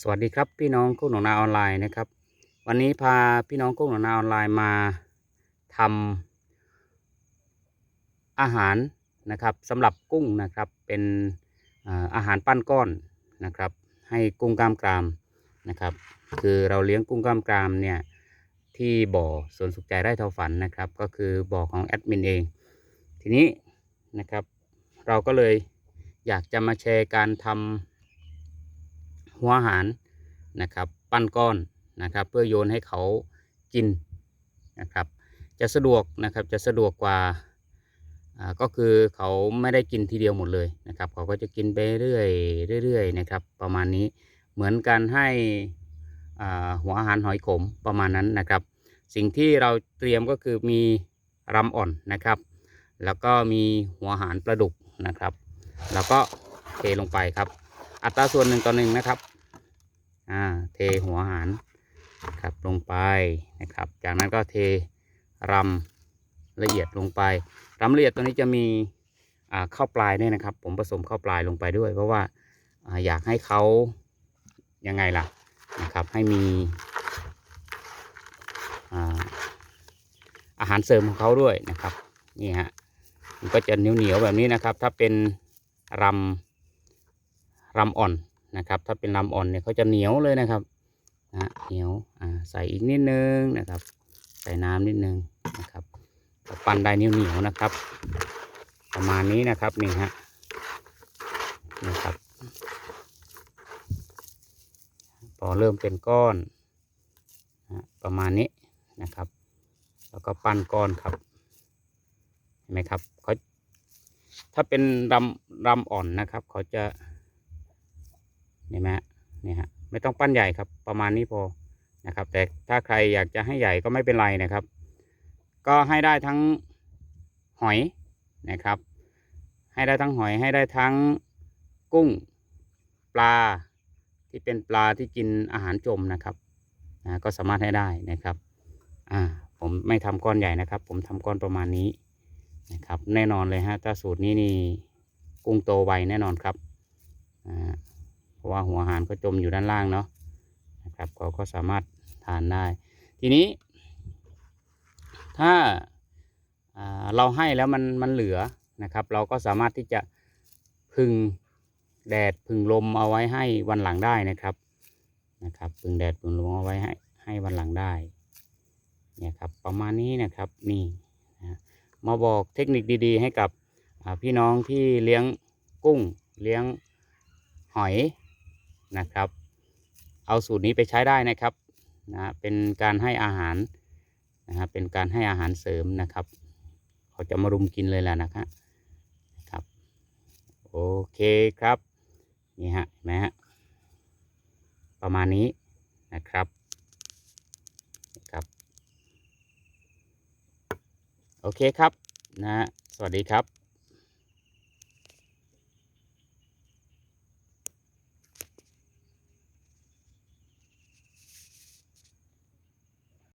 สวัสดีครับพี่น้องกุ้งหนองนาออนไลน์นะครับ วันนี้พาพี่น้องกุ้งหนองนาออนไลน์มาทำอาหารนะครับสำหรับกุ้งนะครับเป็นอาหารปั้นก้อนนะครับ ให้กุ้งกล้ามกรามนะครับ คือเราเลี้ยงกุ้งกล้ามกรามเนี่ยที่บ่อสวนสุขใจไร่เทาฝันนะครับ ก็คือบ่อของแอดมินเอง ทีนี้นะครับ เราก็เลยอยากจะมาแชร์การทำ หัวอาหารนะครับ ปั้นก้อนนะครับ เพื่อโยนให้เขากินนะครับ จะสะดวกนะครับจะสะดวกกว่าก็คือเขาไม่ได้กินทีเดียวหมดเลยนะครับ เขาก็จะกินไปเรื่อยเรื่อยๆนะครับ ประมาณนี้เหมือนการให้หัวอาหารหอยขมประมาณนั้นนะครับ สิ่งที่เราเตรียมก็คือมีรำอ่อนนะครับ แล้วก็มีหัวอาหารปลาดุกนะครับ แล้วก็เทลงไปครับ อัตราส่วนหนึ่งต่อหนึ่งนะครับ อ่าเทหัวหารครับลงไปนะครับ จากนั้นก็เทรำละเอียดลงไปรำละเอียดตัวนี้จะมีข้าวปลายด้วยนะครับ ผมผสมข้าวปลายลงไปด้วย เพราะว่าอาอยากให้เขายังไงล่ะนะครับให้มีอาอาหารเสริมของเขาด้วยนะครับนี่ฮะมันก็จะเหนียวเหนียวๆแบบนี้นะครับ ถ้าเป็นรำรำอ่อน นะครับ ถ้าเป็นรำอ่อนเนี่ยเขาจะเหนียวเลยนะครับนะเหนียวอ่าใส่อีกนิดนึงนะครับ ใส่น้ำนิดนึงนะครับปั้นได้เหนียวเหนียวๆนะครับ ประมาณนี้นะครับนี่ฮะนะครับพอเริ่มเป็นก้อนนะประมาณนี้นะครับ แล้วก็ปั้นก้อนครับเห็นไหมครับเขาถ้าเป็นรำรำอ่อนนะครับเขาจะ เห็นไหมฮะนี่ฮะไม่ต้องปั้นใหญ่ครับ ประมาณนี้พอนะครับ แต่ถ้าใครอยากจะให้ใหญ่ก็ไม่เป็นไรนะครับ ก็ให้ได้ทั้งหอยนะครับ ให้ได้ทั้งหอยให้ได้ทั้งกุ้งปลาที่เป็นปลาที่กินอาหารจมนะครับนะก็สามารถให้ได้นะครับอ่าผมไม่ทำก้อนใหญ่นะครับ ผมทำก้อนประมาณนี้นะครับ แน่นอนเลยฮะถ้าสูตรนี้นี่กุ้งโตไวแน่นอนครับอ่า ราะว่าหัวอาหารก็จมอยู่ด้านล่างเนาะนะครับก็ก็สามารถทานได้ ทีนี้ ถ้าาเราให้แล้วมันมันเหลือนะครับ เราก็สามารถที่จะพึ่งแดดพึ่งลมเอาไว้ให้วันหลังได้นะครับนะครับ พึ่งแดดพึ่งลมเอาไว้ให้ให้วันหลังได้เนี่ยครับประมาณนี้นะครับนี่นะมาบอกเทคนิคดีๆ ให้กับพี่น้องที่เลี้ยงกุ้งเลี้ยงหอย นะครับ เอาสูตรนี้ไปใช้ได้นะครับนะเป็นการให้อาหารนะฮะเป็นการให้อาหารเสริมนะครับ เขาจะมารุมกินเลยแหละนะครับครับโอเคครับนี่ฮะเห็นไหมฮะประมาณนี้นะครับครับโอเคครับนะฮะสวัสดีครับ